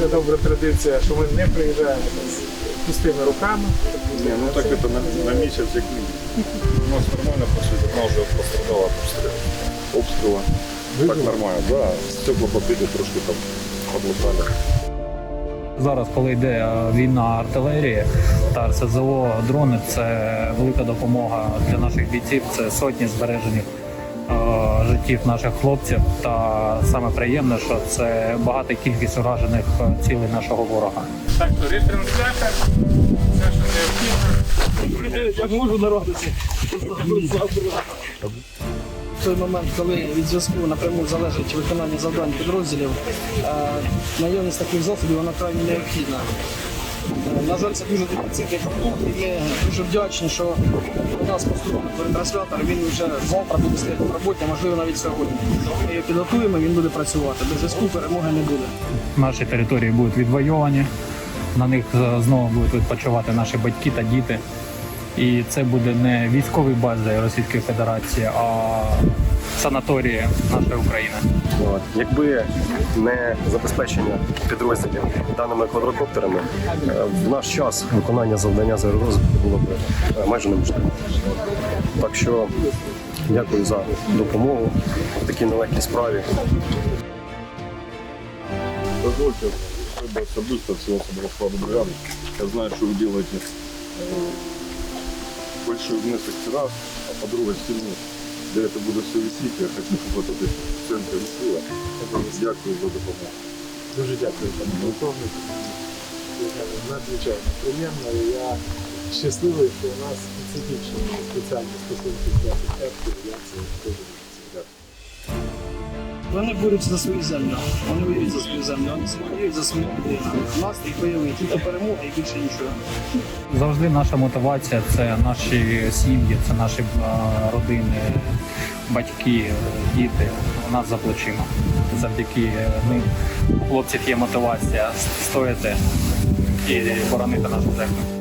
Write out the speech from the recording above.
Це добра традиція, що ми не приїжджаємо з пустими руками. Не, ну так это на, на месяц як мінімум. У нас нормально пошли, вона вже пострадала від обстрілу. Обстріла. Так нормально, да. Стекла побили трошки там облутали. Зараз, коли йде е, війна артилерії та РСЗО, дрони це велика допомога для наших бійців. Це сотні збережених життів наших хлопців. Та саме приємне, що це багата кількість уражених е, цілей нашого ворога. Так, то ретранслятор, все, що необхідно. Як можу народитися. В той момент, коли від зв'язку напряму залежить виконання завдань підрозділів, е, наявність таких засобів вона крайне необхідна. Е, На жаль, це дуже дефіцитний продукт, і ми дуже вдячні, що у нас поступив ретранслятор, він вже завтра буде стояти в роботі, можливо навіть сьогодні. Ми його підготуємо, він буде працювати. Без зв'язку перемоги не буде. Наші території будуть відвоювані, на них е, знову будуть відпочивати наші батьки та діти. І це буде не військові бази Російської Федерації, а санаторії нашої України. От. Якби не забезпечення підрозділів даними квадрокоптерами, е, в наш час виконання завдання з аеророзвитку було б е, майже неможливо. Так що дякую за допомогу в такій нелегкій справі. Дозвольте, треба особисто всего собрал бригады. Я знаю, что вы делаете э, большой внесок раз, а по другой стороне, де це буде все висіти, я хочу, щоб десь в центрі висіло. Дякую за допомогу. Дуже дякую, пане полковнику. Надзвичайно приємно. І я щасливий, що у нас більше спеціальні стосунки з ефектів. Я Вони борються за свою землю. Вони воюють за свою землю, вони воюють за свою людину. Настрій бойовий, тільки перемога і більше нічого. Завжди наша мотивація це наші сім'ї, це наші родини, батьки, діти. У нас за плечима. Завдяки ним у хлопців є мотивація стояти і боронити нашу землю.